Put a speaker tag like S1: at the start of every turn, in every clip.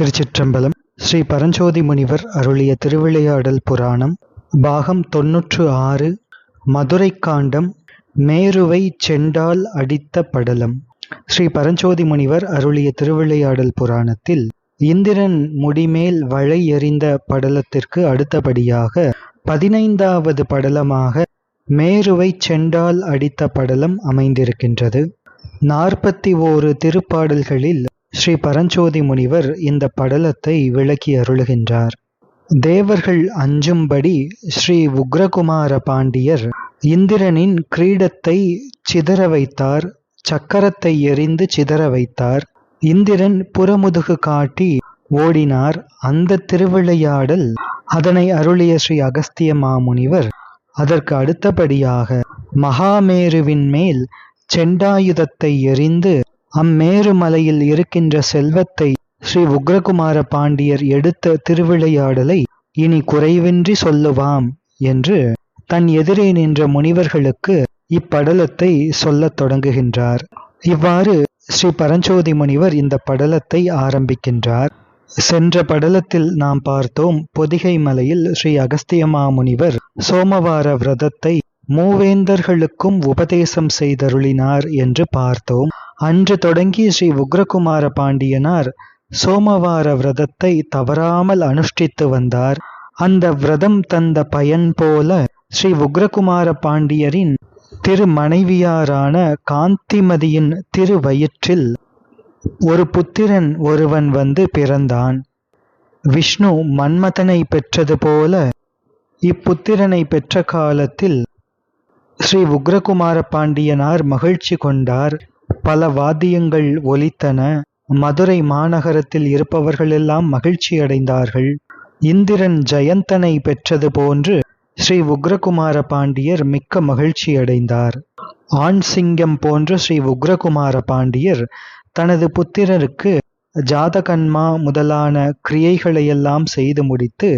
S1: திருச்சிற்றம்பலம் ஸ்ரீ பரஞ்சோதி முனிவர் அருளிய திருவிளையாடல் புராணம் பாகம் தொன்னூற்று ஆறு மதுரை காண்டம் மேருவை செண்டால் அடித்த படலம். ஸ்ரீ பரஞ்சோதி முனிவர் அருளிய திருவிளையாடல் புராணத்தில் இந்திரன் முடிமேல் வளை எறிந்த படலத்திற்கு அடுத்தபடியாக பதினைந்தாவது படலமாக மேருவை செண்டால் அடித்த படலம் அமைந்திருக்கின்றது. நாற்பத்தி ஓரு திருப்பாடல்களில் ஸ்ரீ பரஞ்சோதி முனிவர் இந்த படலத்தை விளக்கி அருளுகின்றார். தேவர்கள் அஞ்சும்படி ஸ்ரீ உக்ரகுமார பாண்டியர் இந்திரனின் கிரீடத்தை சிதற வைத்தார் சக்கரத்தை எறிந்து சிதற வைத்தார். இந்திரன் புறமுதுகு காட்டி ஓடினார். அந்த திருவிளையாடல் அதனை அருளிய ஸ்ரீ அகஸ்திய மாமுனிவர் அதற்கு அடுத்தபடியாக மகாமேருவின் மேல் செண்டாயுதத்தை எறிந்து அம்மேரு மலையில் இருக்கின்ற செல்வத்தை ஸ்ரீ உக்ரகுமார பாண்டியர் எடுத்த திருவிளையாடலை இனி குறைவின்றி சொல்லுவாம் என்று தன் எதிரே நின்ற முனிவர்களுக்கு இப்படலத்தை சொல்லத் தொடங்குகின்றார். இவ்வாறு ஸ்ரீ பரஞ்சோதி முனிவர் இந்த படலத்தை ஆரம்பிக்கின்றார். சென்ற படலத்தில் நாம் பார்த்தோம் பொதிகை மலையில் ஸ்ரீ அகஸ்தியமா முனிவர் சோமவார விரதத்தை மூவேந்தர்களுக்கும் உபதேசம் செய்தருளினார் என்று பார்த்தோம். அன்று தொடங்கி ஸ்ரீ உக்ரகுமார பாண்டியனார் சோமவார விரதத்தை தவறாமல் அனுஷ்டித்து வந்தார். அந்த விரதம் தந்த பயன் போல ஸ்ரீ உக்ரகுமார பாண்டியரின் திரு மனைவியாரான காந்திமதியின் திருவயிற்றில் ஒரு புத்திரன் ஒருவன் வந்து பிறந்தான். விஷ்ணு மன்மதனை பெற்றது போல இப்புத்திரனை பெற்ற காலத்தில் ஸ்ரீ உக்ரகுமார பாண்டியனார் மகிழ்ச்சி கொண்டார். பல வாத்தியங்கள் ஒலித்தன. மதுரை மாநகரத்தில் இருப்பவர்களெல்லாம் மகிழ்ச்சி அடைந்தார்கள். இந்திரன் ஜெயந்தனை பெற்றது போன்று ஸ்ரீ உக்ரகுமார பாண்டியர் மிக்க மகிழ்ச்சி அடைந்தார். ஆண் சிங்கம் போன்ற ஸ்ரீ உக்ரகுமார பாண்டியர் தனது புத்திரருக்கு ஜாதகன்மா முதலான கிரியைகளையெல்லாம் செய்து முடித்து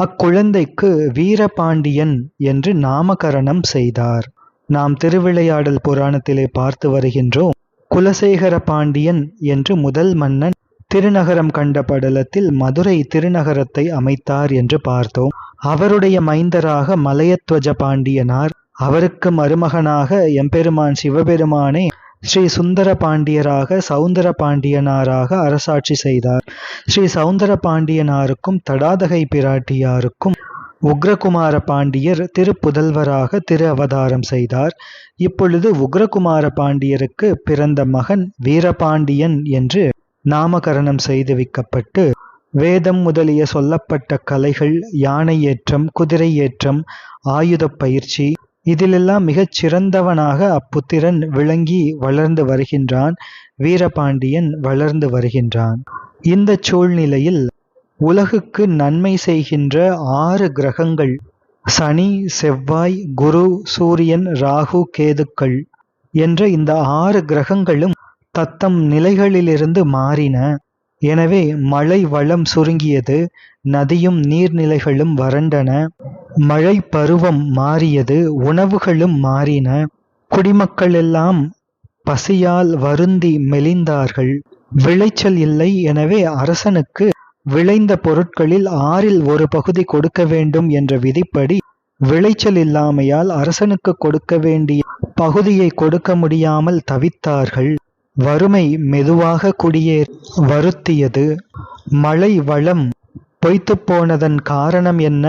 S1: அக்குழந்தைக்கு வீரபாண்டியன் என்று நாமகரணம் செய்தார். நாம் திருவிளையாடல் புராணத்திலே பார்த்து வருகின்றோம். குலசேகர பாண்டியன் என்று முதல் மன்னன் திருநகரம் கண்ட படலத்தில் மதுரை திருநகரத்தை அமைத்தார் என்று பார்த்தோம். அவருடைய மைந்தராக மலையத்வஜ பாண்டியனார். அவருக்கு மருமகனாக எம்பெருமான் சிவபெருமானே ஸ்ரீ சுந்தர பாண்டியராக சவுந்தர பாண்டியனாராக அரசாட்சி செய்தார். ஸ்ரீ சவுந்தர பாண்டியனாருக்கும் தடாதகை பிராட்டியாருக்கும் உக்ரகுமார பாண்டியர் திருப்புதல்வராக திரு அவதாரம் செய்தார். இப்பொழுது உக்ரகுமார பாண்டியருக்கு பிறந்த மகன் வீரபாண்டியன் என்று நாமகரணம் செய்து வைக்கப்பட்டு வேதம் முதலிய சொல்லப்பட்ட கலைகள் யானை ஏற்றம் குதிரை ஏற்றம் ஆயுத பயிற்சி இதிலெல்லாம் மிகச் சிறந்தவனாக அப்புத்திரன் விளங்கி வளர்ந்து வருகின்றான் வீரபாண்டியன் வளர்ந்து வருகின்றான். இந்த சூழ்நிலையில் உலகுக்கு நன்மை செய்கின்ற ஆறு கிரகங்கள். சனி செவ்வாய் குரு சூரியன் ராகு கேதுக்கள் என்ற இந்த ஆறு கிரகங்களும் தத்தம் நிலைகளிலிருந்து மாறின. எனவே மழை வளம் சுருங்கியது நதியும் நீர்நிலைகளும் வறண்டன. மழை பருவம் மாறியது உணவுகளும் மாறின. குடிமக்கள் எல்லாம் பசியால் வருந்தி மெலிந்தார்கள். விளைச்சல் இல்லை எனவே அரசனுக்கு விளைந்த பொருட்களில் ஆறில் ஒரு பகுதி கொடுக்க வேண்டும் என்ற விதிப்படி விளைச்சல் இல்லாமையால் அரசனுக்கு கொடுக்க வேண்டிய பகுதியை கொடுக்க முடியாமல் தவித்தார்கள். வறுமை மெதுவாக குடியே வருத்தியது. மழை வளம் பொய்த்து போனதன் காரணம் என்ன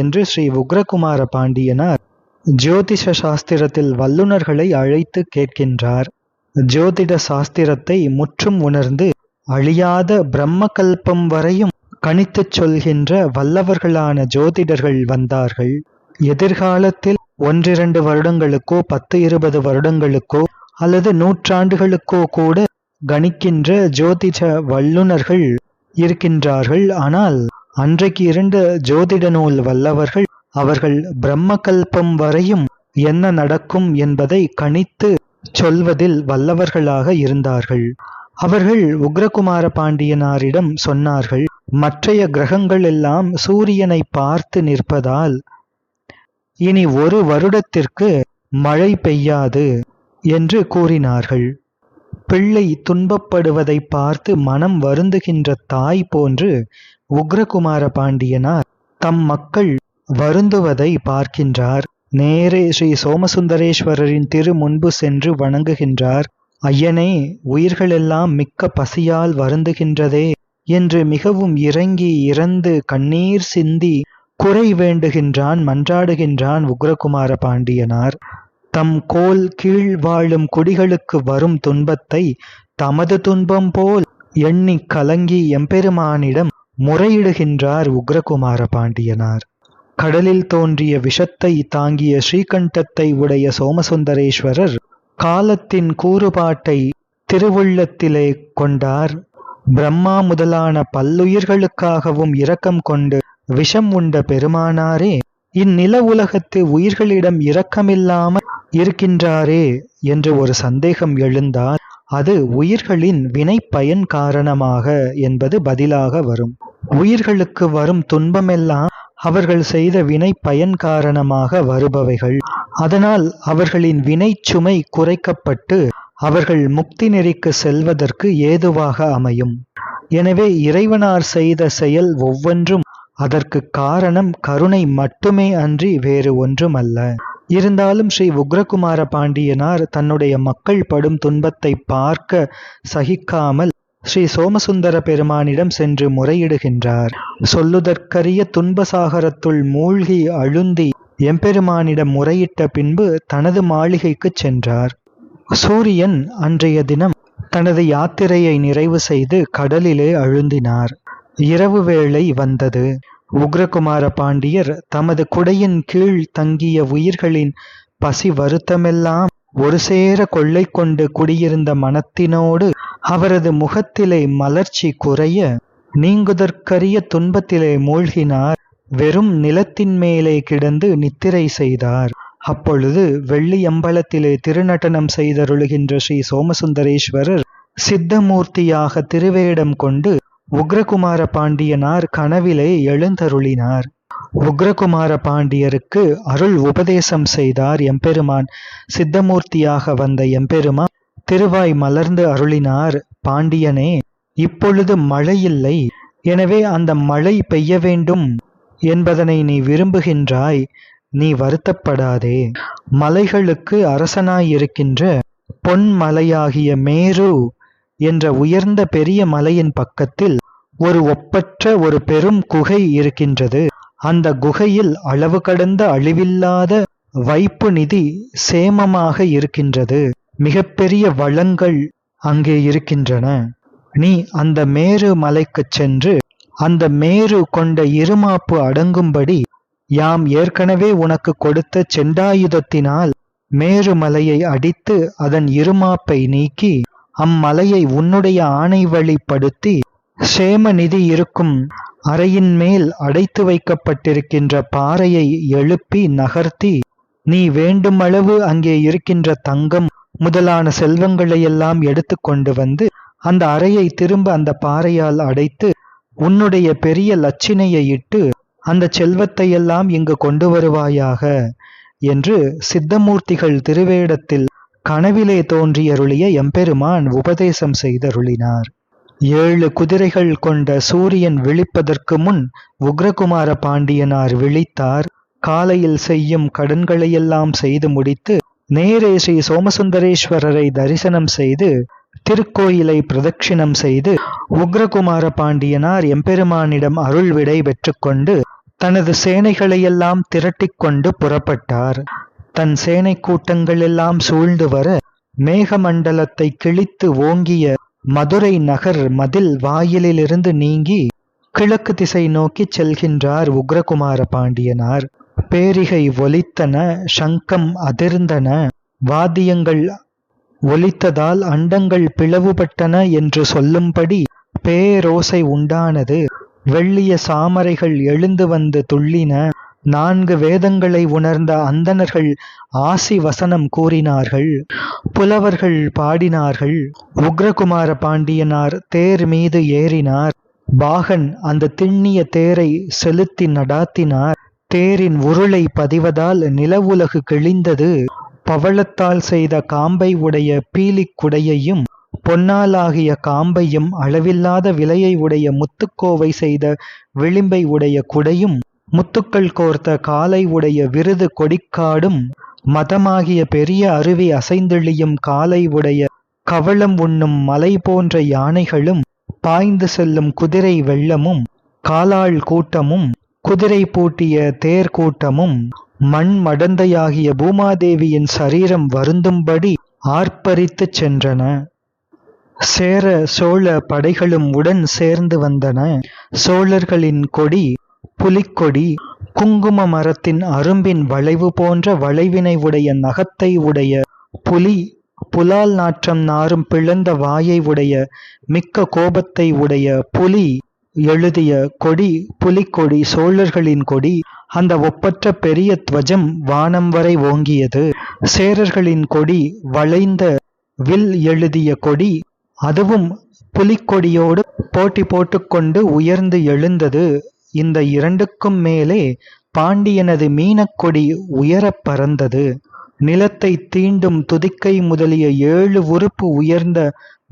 S1: என்று ஸ்ரீ உக்ரகுமார பாண்டியனார் ஜோதிஷ சாஸ்திரத்தில் வல்லுநர்களை அழைத்து கேட்கின்றார். ஜோதிட சாஸ்திரத்தை முற்றும் உணர்ந்து அழியாத பிரம்மகல்பம் வரையும் கணித்துச் சொல்கின்ற வல்லவர்களான ஜோதிடர்கள் வந்தார்கள். எதிர்காலத்தில் ஒன்றிரண்டு வருடங்களுக்கோ பத்து இருபது வருடங்களுக்கோ அல்லது நூற்றாண்டுகளுக்கோ கூட கணிக்கின்ற ஜோதிட வல்லுநர்கள் இருக்கின்றார்கள். ஆனால் அன்றைக்கு இரண்டு ஜோதிட நூல் வல்லவர்கள் அவர்கள் பிரம்மகல்பம் வரையும் என்ன நடக்கும் என்பதை கணித்து சொல்வதில் வல்லவர்களாக இருந்தார்கள். அவர்கள் உக்ரகுமார பாண்டியனாரிடம் சொன்னார்கள் மற்றைய கிரகங்கள் எல்லாம் சூரியனை பார்த்து நிற்பதால் இனி ஒரு வருடத்திற்கு மழை பெய்யாது என்று கூறினார்கள். பிள்ளை துன்பப்படுவதை பார்த்து மனம் வருந்துகின்ற தாய் போன்று உக்ரகுமார பாண்டியனார் தம் மக்கள் வருந்துவதை பார்க்கின்றார். நேரே ஸ்ரீ சோமசுந்தரேஸ்வரரின் திரு முன்பு சென்று வணங்குகின்றார். ஐயனே உயிர்களெல்லாம் மிக்க பசியால் வருந்துகின்றதே என்று மிகவும் இறங்கி இறந்து கண்ணீர் சிந்தி குறை வேண்டுகின்றான் மன்றாடுகின்றான் உக்ரகுமார பாண்டியனார். தம் கோல் கீழ் வாழும் குடிகளுக்கு வரும் துன்பத்தை தமது துன்பம் போல் எண்ணி கலங்கி எம்பெருமானிடம் முறையிடுகின்றார் உக்ரகுமார பாண்டியனார். கடலில் தோன்றிய விஷத்தை தாங்கிய ஸ்ரீகண்டத்தை உடைய சோமசுந்தரேஸ்வரர் காலத்தின் கூறுபாட்டை திருவுள்ளத்திலே கொண்டார். பிரம்மா முதலான பல்லுயிர்களுக்காகவும் இரக்கம் கொண்டு விஷம் உண்ட பெருமானாரே இந்நில உலகத்து உயிர்களிடம் இரக்கமில்லாமல் இருக்கின்றாரே என்று ஒரு சந்தேகம் எழுந்தால் அது உயிர்களின் வினை பயன் காரணமாக என்பது பதிலாக வரும். உயிர்களுக்கு வரும் துன்பமெல்லாம் அவர்கள் செய்த வினை பயன் காரணமாக வருபவைகள். அதனால் அவர்களின் வினை சுமை குறைக்கப்பட்டு அவர்கள் முக்தி நெறிக்கு செல்வதற்கு ஏதுவாக அமையும். எனவே இறைவனார் செய்த செயல் ஒவ்வொன்றும் அதற்கு காரணம் கருணை மட்டுமே அன்றி வேறு ஒன்றுமல்ல. இருந்தாலும் ஸ்ரீ உக்ரகுமார பாண்டியனார் தன்னுடைய மக்கள் படும் துன்பத்தை பார்க்க சகிக்காமல் ஸ்ரீ சோமசுந்தர பெருமானிடம் சென்று முறையிடுகின்றார். சொல்லுதற்கரிய துன்பசாகரத்துள் மூழ்கி அழுந்தி எம்பெருமானிடம் முறையிட்ட பின்பு தனது மாளிகைக்குச் சென்றார். சூரியன் அன்றைய தினம் தனது யாத்திரையை நிறைவு செய்து கடலிலே அழுந்தினார். இரவு வேளை வந்தது. உக்ரகுமார பாண்டியர் தமது குடையின் கீழ் தங்கிய உயிர்களின் பசி வருத்தமெல்லாம் ஒரு சேர கொள்ளை கொண்டு குடியிருந்த மனத்தினோடு அவரது முகத்திலே மலர்ச்சி குறைய நீங்குதற்கரிய துன்பத்திலே மூழ்கினார். வெறும் நிலத்தின் மேலே கிடந்து நித்திரை செய்தார். அப்பொழுது வெள்ளியம்பலத்திலே திருநடனம் செய்தருளுகின்ற ஸ்ரீ சோமசுந்தரேஸ்வரர் சித்தமூர்த்தியாக திருவேடம் கொண்டு உக்ரகுமார பாண்டியனார் கனவிலே எழுந்தருளினார். உக்ரகுமார பாண்டியருக்கு அருள் உபதேசம் செய்தார் எம்பெருமான். சித்தமூர்த்தியாக வந்த எம்பெருமான் திருவாய் மலர்ந்து அருளினார் பாண்டியனே இப்பொழுது மழை இல்லை. எனவே அந்த மழை பெய்ய வேண்டும். என்பதனை நீ விரும்புகின்றாய் நீ வருத்தப்படாதே. மலைகளுக்கு அரசனாயிருக்கின்ற பொன்மலையாகிய மேரு என்ற உயர்ந்த பெரிய மலையின் பக்கத்தில் ஒரு ஒப்பற்ற ஒரு பெரும் குகை இருக்கின்றது. அந்த குகையில் அளவு கடந்த அழிவில்லாத வைப்பு நிதி சேமமாக இருக்கின்றது. மிகப்பெரிய வளங்கள் அங்கே இருக்கின்றன. நீ அந்த மேரு மலைக்குச் சென்று அந்த மேரு கொண்ட இருமாப்பு அடங்கும்படி யாம் ஏற்கனவே உனக்கு கொடுத்த செண்டாயுதத்தினால் மேருமலையை அடித்து அதன் இருமாப்பை நீக்கி அம்மலையை உன்னுடைய ஆணை வழிப்படுத்தி சேம நிதி இருக்கும் அறையின் மேல் அடைத்து வைக்கப்பட்டிருக்கின்ற பாறையை எழுப்பி நகர்த்தி நீ வேண்டுமளவு அங்கே இருக்கின்ற தங்கம் முதலான செல்வங்களையெல்லாம் எடுத்து கொண்டு வந்து அந்த அறையை திரும்ப அந்த பாறையால் அடைத்து உன்னுடைய பெரிய லட்சினையை இட்டு அந்த செல்வத்தையெல்லாம் இங்கு கொண்டு வருவாயாக என்று சித்தமூர்த்திகள் திருவேடத்தில் கனவிலே தோன்றியருளிய எம்பெருமான் உபதேசம் செய்தருளினார். ஏழு குதிரைகள் கொண்ட சூரியன் விழிப்பதற்கு முன் உக்ரகுமார பாண்டியனார் விழித்தார். காலையில் செய்யும் கடன்களையெல்லாம் செய்து முடித்து நேரே ஸ்ரீ சோமசுந்தரேஸ்வரரை தரிசனம் செய்து திருக்கோயிலை பிரதட்சிணம் செய்து உக்ரகுமார பாண்டியனார் எம்பெருமானிடம் அருள் விடை பெற்றுக்கொண்டு தனது சேனைகளையெல்லாம் திரட்டிக் கொண்டு புறப்பட்டார். தன் சேனை கூட்டங்கள் எல்லாம் சூழ்ந்து வர மேகமண்டலத்தை கிழித்து ஓங்கிய மதுரை நகர் மதில் வாயிலிலிருந்து நீங்கி கிழக்கு திசை நோக்கி செல்கின்றார் உக்ரகுமார பாண்டியனார். பேரிகை ஒலித்தன சங்கம் அதிர்ந்தன வாத்தியங்கள் ஒலித்ததால் அண்டங்கள் பிளவுபட்டன என்று சொல்லும்படி பேரோசை உண்டானது. வெள்ளிய சாமரைகள் எழுந்து வந்து துள்ளின. நான்கு வேதங்களை உணர்ந்த அந்தணர்கள் ஆசி வசனம் கூறினார்கள். புலவர்கள் பாடினார்கள். உக்ரகுமார பாண்டியனார் தேர் மீது ஏறினார். பாகன் அந்த திண்ணிய தேரை செலுத்தி நடாத்தினார். தேரின் உருளை பதிவதால் நிலவுலகு கிழிந்தது. பவளத்தால் செய்த காம்பை உடைய பீலிக் குடையையும் பொன்னாலாகிய காம்பையும் அளவில்லாத விலையை உடைய முத்துக்கோவை செய்த விளிம்பை உடைய குடையும் முத்துக்கள் கோர்த்த காலை உடைய விருது கொடிக்காடும் மதமாகிய பெரிய அருவி அசைந்தெளியும் காலை உடைய கவளம் உண்ணும் மலை போன்ற யானைகளும் பாய்ந்து செல்லும் குதிரை வெள்ளமும் காலாள் கூட்டமும் குதிரை பூட்டிய தேர் கூட்டமும் மண் மடந்தையாகிய பூமாதேவியின் சரீரம் வருந்தும்படி ஆர்ப்பரித்துச் சென்றன. சேர சோழ படைகளும் உடன் சேர்ந்து வந்தன. சோழர்களின் கொடி புலிக்கொடி குங்கும மரத்தின் அரும்பின் வளைவு போன்ற வளைவினை உடைய நகத்தை உடைய புலி புலால் நாற்றம் நாரும் பிளந்த வாயை உடைய மிக்க கோபத்தை உடைய புலி எழுதிய கொடி புலிக்கொடி சோழர்களின் கொடி அந்த ஒப்பற்ற பெரிய துவஜம் வானம் வரை ஓங்கியது. சேரர்களின் கொடி வளைந்த வில் எழுதிய கொடி அதுவும் புலிக்கொடியோடு போட்டி போட்டுக்கொண்டு உயர்ந்து எழுந்தது. இந்த இரண்டுக்கும் மேலே பாண்டியனது மீனக்கொடி உயரப் பறந்தது. நிலத்தை தீண்டும் துதிக்கை முதலிய ஏழு உறுப்பு உயர்ந்த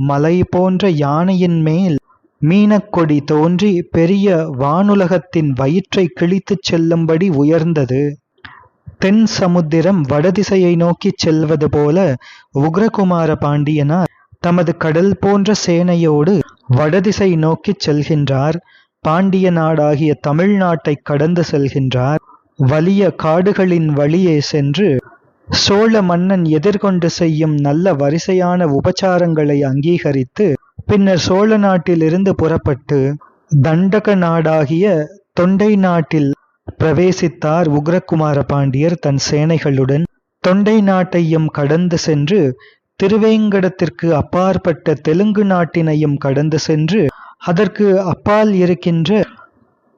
S1: மலை போன்ற யானையின் மேல் மீனக்கொடி தோன்றி பெரிய வானுலகத்தின் வயிற்றை கிழித்துச் செல்லும்படி உயர்ந்தது. தென் சமுத்திரம் வடதிசையை நோக்கிச் செல்வது போல உக்ரகுமார பாண்டியனார் தமது கடல் போன்ற சேனையோடு வடதிசை நோக்கிச் செல்கின்றார். பாண்டிய நாடாகிய தமிழ்நாட்டை கடந்து செல்கின்றார். வலிய காடுகளின் வழியே சென்று சோழ மன்னன் எதிர்கொண்டு செய்யும் நல்ல வரிசையான உபச்சாரங்களை அங்கீகரித்து பின்னர் சோழ நாட்டிலிருந்து புறப்பட்டு தண்டக நாடாகிய தொண்டை நாட்டில் பிரவேசித்தார் உக்ரகுமார பாண்டியர் தன் சேனைகளுடன். தொண்டை நாட்டையும் கடந்து சென்று திருவேங்கடத்திற்கு அப்பாற்பட்ட தெலுங்கு நாட்டினையும் கடந்து சென்று அதற்கு அப்பால் இருக்கின்ற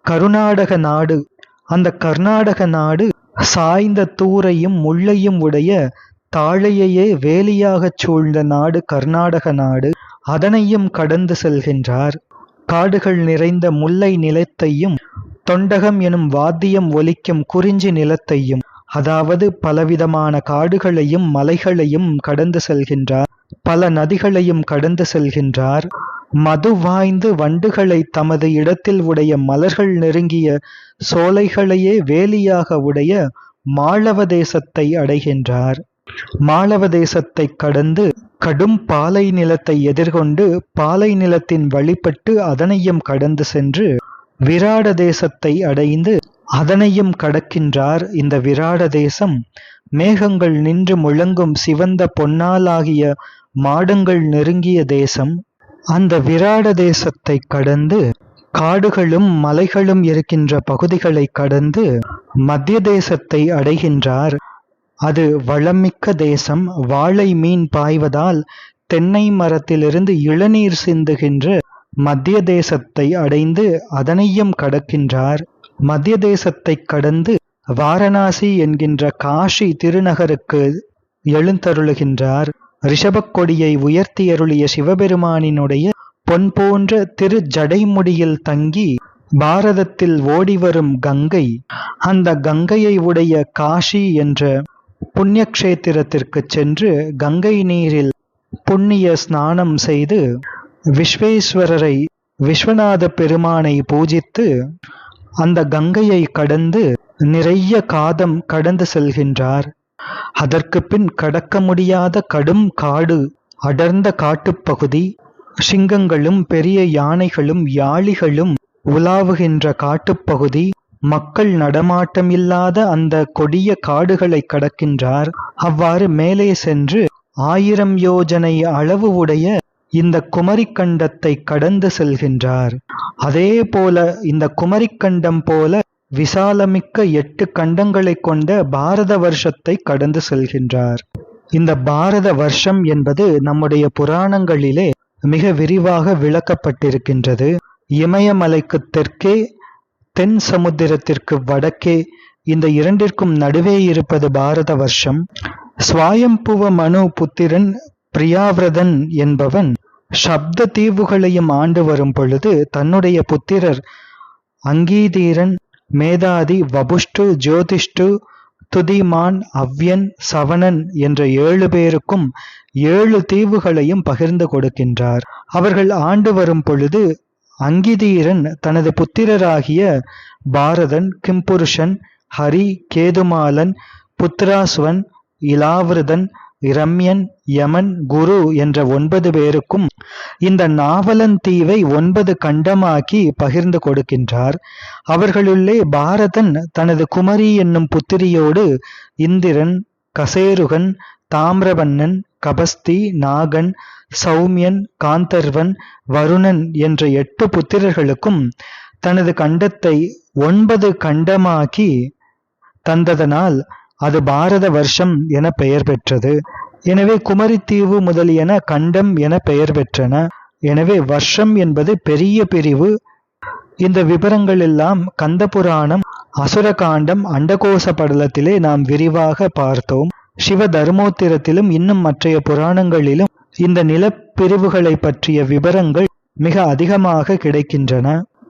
S1: கருநாடக நாடு அந்த கர்நாடக நாடு சாய்ந்த தூரையும் முள்ளையும் உடைய தாழையையே வேலியாகச் சூழ்ந்த நாடு கர்நாடக நாடு. அதனையும் கடந்து செல்கின்றார். காடுகள் நிறைந்த முல்லை நிலத்தையும் தொண்டகம் எனும் வாத்தியம் ஒலிக்கும் குறிஞ்சி நிலத்தையும் அதாவது பலவிதமான காடுகளையும் மலைகளையும் கடந்து செல்கின்றார். பல நதிகளையும் கடந்து செல்கின்றார். மது வாய்ந்து வண்டுகளை தமது இடத்தில் உடைய மலர்கள் நெருங்கிய சோலைகளையே வேலியாக உடைய மாளவ தேசத்தை அடைகின்றார். மாளவ தேசத்தை கடந்து கடும் பாலை நிலத்தை எதிர்கொண்டு பாலை நிலத்தின் வழிபட்டு அதனையும் கடந்து சென்று விராட தேசத்தை அடைந்து அதனையும் கடக்கின்றார் இந்த விராட தேசம். மேகங்கள் நின்று முழங்கும் சிவந்த பொன்னாலாகிய மாடங்கள் நெருங்கிய தேசம். அந்த விராட தேசத்தை கடந்து காடுகளும் மலைகளும் இருக்கின்ற பகுதிகளை கடந்து மத்திய தேசத்தை அடைகின்றார். அது வளமிக்க தேசம் வாழை மீன் பாய்வதால் தென்னை மரத்திலிருந்து இளநீர் சிந்துகின்ற மத்திய தேசத்தை அடைந்து அதனையும் கடக்கின்றார். மத்திய தேசத்தை கடந்து வாரணாசி என்கின்ற காஷி திருநகருக்கு எழுந்தருளுகின்றார். ரிஷபக் கொடியை உயர்த்தியருளிய சிவபெருமானினுடைய பொன் போன்ற திரு ஜடைமுடியில் தங்கி பாரதத்தில் ஓடிவரும் கங்கை அந்த கங்கையை உடைய காஷி என்ற புண்ணியக்ஷேத்திரத்திற்கு சென்று கங்கை நீரில் புண்ணிய ஸ்நானம் செய்து விஸ்வேஸ்வரரை விஸ்வநாத பெருமானை பூஜித்து அந்த கங்கையை கடந்து நிறைய காதம் கடந்து செல்கின்றார். அதற்கு பின் கடக்க முடியாத கடும் காடு அடர்ந்த காட்டுப்பகுதி சிங்கங்களும் பெரிய யானைகளும் யாளிகளும் உலாவுகின்ற காட்டுப்பகுதி மக்கள் நடமாட்டம் இல்லாத அந்த கொடிய காடுகளை கடக்கின்றார். அவ்வாறு மேலே சென்று ஆயிரம் யோஜனை அளவு உடைய இந்த குமரிக்கண்டத்தை கடந்து செல்கின்றார். அதே போல இந்த குமரிக்கண்டம் போல விசாலமிக்க எட்டு கண்டங்களை கொண்ட பாரத வருஷத்தை கடந்து செல்கின்றார். இந்த பாரத வருஷம் என்பது நம்முடைய புராணங்களிலே மிக விரிவாக விளக்கப்பட்டிருக்கின்றது. இமயமலைக்கு தெற்கே தென் சமுத்திரத்திற்கு வடக்கே இந்த இரண்டிற்கும் நடுவே இருப்பது பாரத வருஷம். சுவாயம்புவ மனு புத்திரன் பிரியாவிரதன் என்பவன் சப்த தீவுகளையும் ஆண்டு வரும் பொழுது தன்னுடைய புத்திரர் அங்கீதீரன் மேதாதி வபுஷ்டு ஜோதிஷ்டு துதிமான் அவ்யன் சவணன் என்ற ஏழு பேருக்கும் ஏழு தீவுகளையும் பகிர்ந்து கொடுக்கின்றார். அவர்கள் ஆண்டு வரும் பொழுது அங்கிதீரன் தனது புத்திரராகிய பாரதன் கிம்புருஷன் ஹரி கேதுமாலன் புத்ராஸ்வன் இலாவிரதன் ரம்யன் யமன் குரு என்ற ஒன்பது பேருக்கும் இந்த நாவலன் தீவை ஒன்பது கண்டமாக்கி பகிர்ந்து கொடுக்கின்றார். அவர்களுள்ளே பாரதன் தனது குமரி என்னும் புத்திரியோடு இந்திரன் கசேருகன் தாமிரவண்ணன் கபஸ்தி நாகன் சௌமியன் காந்தர்வன் வருணன் என்ற எட்டு புத்திரர்களுக்கும் தனது கண்டத்தை ஒன்பது கண்டமாக்கி தந்ததனால் அது பாரத வருஷம் என பெயர் பெற்றது. எனவே குமரித்தீவு முதலியன கண்டம் என பெயர் பெற்றன. எனவே வருஷம் என்பது பெரிய பிரிவு. இந்த விவரங்கள் எல்லாம் கந்த புராணம் அசுரகாண்டம் அண்டகோச படலத்திலே நாம் விரிவாக பார்த்தோம். சிவ தர்மோத்திரத்திலும் இன்னும் மற்றைய புராணங்களிலும் இந்த நிலப்பிரிவுகளை பற்றிய விவரங்கள் மிக அதிகமாக கிடைக்கின்றன.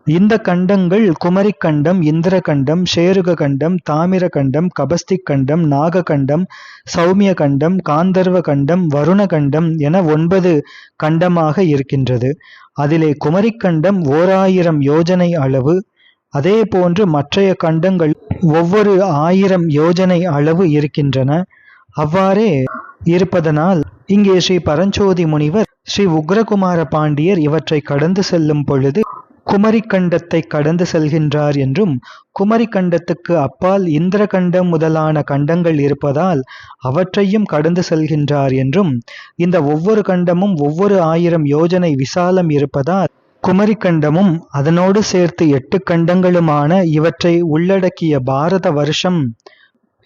S1: இந்த கண்டங்கள் குமரி கண்டம் இந்திர கண்டம் ஷேருக கண்டம் தாமிர கண்டம் கபஸ்திக் கண்டம் நாக கண்டம் சௌமிய கண்டம் காந்தர்வ கண்டம் வருண கண்டம் என ஒன்பது கண்டமாக இருக்கின்றது. அதிலே குமரி கண்டம் ஓராயிரம் யோஜனை அளவு அதே போன்று மற்றைய கண்டங்கள் ஒவ்வொரு ஆயிரம் யோஜனை அளவு இருக்கின்றன. அவ்வாறே இருப்பதனால் இங்கே ஸ்ரீ பரஞ்சோதி முனிவர் ஸ்ரீ உக்ரகுமார பாண்டியர் இவற்றை கடந்து செல்லும் பொழுது குமரிக்கண்டத்தை கடந்து செல்கின்றார் என்றும் குமரிக்கண்டத்துக்கு அப்பால் இந்திரகண்டம் முதலான கண்டங்கள் இருப்பதால் அவற்றையும் கடந்து செல்கின்றார் என்றும் இந்த ஒவ்வொரு கண்டமும் ஒவ்வொரு ஆயிரம் யோஜனை விசாலம் இருப்பதால் குமரிக்கண்டமும் அதனோடு சேர்த்து எட்டு கண்டங்களுமான இவற்றை உள்ளடக்கிய பாரத வருஷம்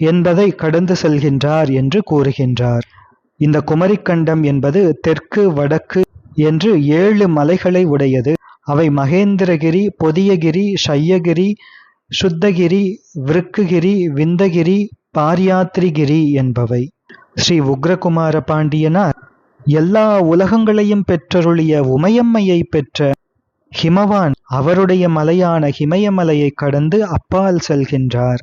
S1: என்பதை கடந்து செல்கின்றார் என்று கூறுகின்றார். இந்த குமரிக்கண்டம் என்பது தெற்கு வடக்கு என்று ஏழு மலைகளை உடையது. அவை மகேந்திரகிரி பொதியகிரி ஷையகிரி சுத்தகிரி விருக்குகிரி விந்தகிரி பாரியாத்ரிகிரி என்பவை. ஸ்ரீ உக்ரகுமார பாண்டியனார் எல்லா உலகங்களையும் பெற்றருளிய உமையம்மையை பெற்ற ஹிமவான் அவருடைய மலையான ஹிமயமலையை கடந்து அப்பால் செல்கின்றார்.